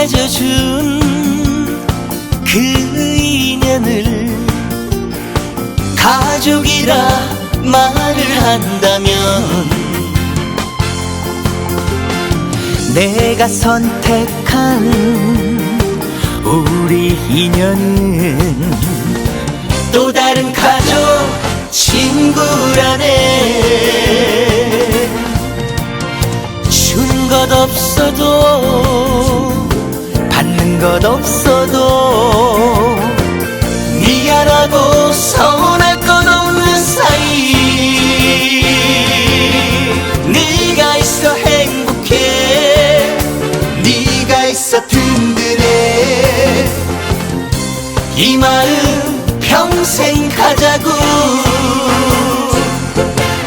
맺어준 그 인연을 가족이라 말을 한다면 내가 선택한 우리 인연은 또 다른 가족 친구라네 것 없어도 받는 것 없어도 미안하고 서운할 것 없는 사이. 네가 있어 행복해. 네가 있어 든든해. 이 마음 평생 가자고.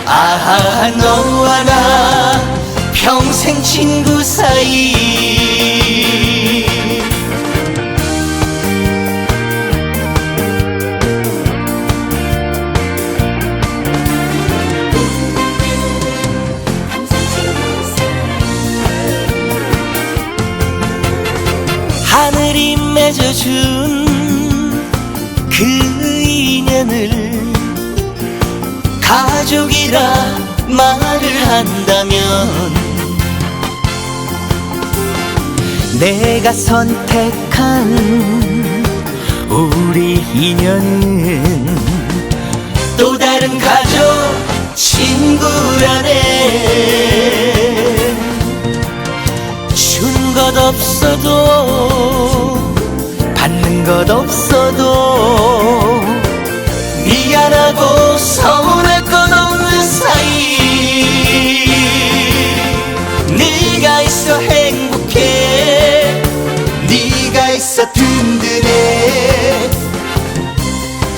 아하 너와 나 평생 친구 사이. 하늘이 맺어준 그 인연을 가족이라 말을 한다면 내가 선택한 우리 인연은 또 다른 가족 친구라네 준 것 없어도 받는 것 없어도 미안하고 서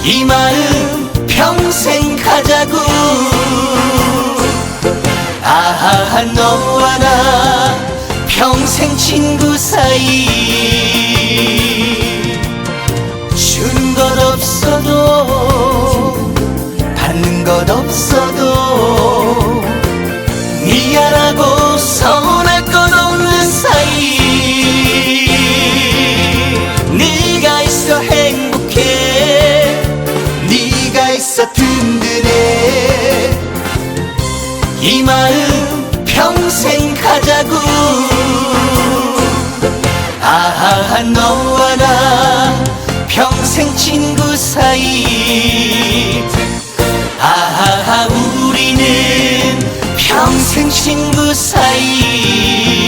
이 마음 평생 가자고. 아하 너와 나 평생 친구 사이. 준 것 없어도 받는 것 없어도 평생 가자고 아하 너와 나 평생 친구 사이. 아하 우리는 평생 친구 사이